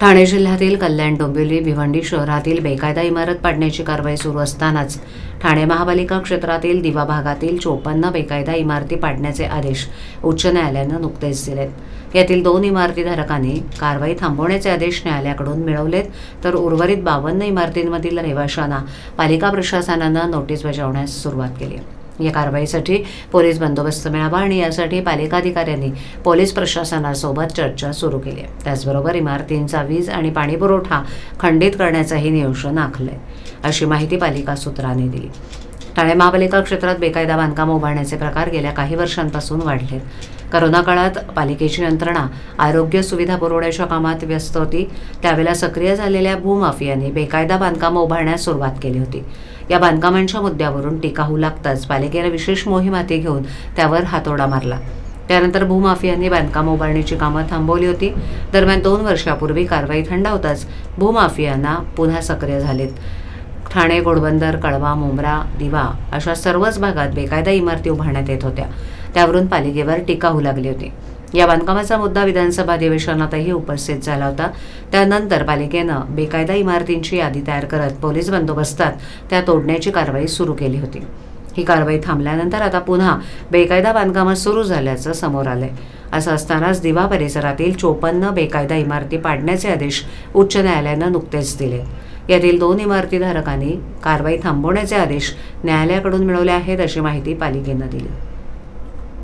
ठाणे जिल्ह्यातील कल्याण डोंबिवली भिवंडी शहरातील बेकायदा इमारत पाडण्याची कारवाई सुरू असतानाच ठाणे महापालिका क्षेत्रातील दिवा भागातील चोपन्न बेकायदा इमारती पाडण्याचे आदेश उच्च न्यायालयानं नुकतेच दिलेत. यातील दोन इमारतीधारकांनी कारवाई थांबवण्याचे आदेश न्यायालयाकडून मिळवलेत तर उर्वरित बावन्न इमारतींमधील रहिवाशांना पालिका प्रशासनानं नोटीस बजावण्यास सुरुवात केली या कारवाईसाठी पोलीस बंदोबस्त मिळावा आणि यासाठी पालिका अधिकाऱ्यांनी पोलीस प्रशासनासोबत चर्चा सुरू केली आहे. त्याचबरोबर इमारतींचा वीज आणि पाणीपुरवठा खंडित करण्याचंही नियोजन आहे अशी माहिती पालिका सूत्रांनी दिली. ठाणे महापालिका क्षेत्रात बेकायदा बांधकाम उभारण्याचे प्रकार गेल्या काही वर्षांपासून वाढलेत. करोना काळात पालिकेची यंत्रणा आरोग्य सुविधा पुरवण्याच्या कामात व्यस्त होती. त्यावेळेला सक्रिय झालेल्या भूमाफियांनी बेकायदा बांधकामं उभारण्यास सुरुवात केली होती. या बांधकामांच्या मुद्द्यावरून टीका होऊ लागताच पालिकेनं विशेष मोहीम हाती घेऊन त्यावर हातोडा मारला. त्यानंतर भूमाफियांनी बांधकाम उभारणीची कामं थांबवली होती. दरम्यान दोन वर्षापूर्वी कारवाई थंडावताच भूमाफियांना पुन्हा सक्रिय झालेत. ठाणे घोडबंदर कळवा मुंब्रा दिवा अशा सर्वच भागात बेकायदा इमारती उभारण्यात येत होत्या. त्यावरून पालिकेवर टीका होऊ लागली होती. या बांधकामाचा मुद्दा विधानसभा अधिवेशनातही उपस्थित झाला होता. त्यानंतर पालिकेनं बेकायदा इमारतींची यादी तयार करत पोलीस बंदोबस्तात त्या तोडण्याची कारवाई सुरू केली होती. ही कारवाई थांबल्यानंतर आता पुन्हा बेकायदा बांधकामं सुरू झाल्याचं समोर आलंय. असं असतानाच दिवा परिसरातील चोपन्न बेकायदा इमारती पाडण्याचे आदेश उच्च न्यायालयानं नुकतेच दिले. यातील दोन इमारतीधारकांनी कारवाई थांबवण्याचे आदेश न्यायालयाकडून मिळवले आहेत अशी माहिती पालिकेनं दिली.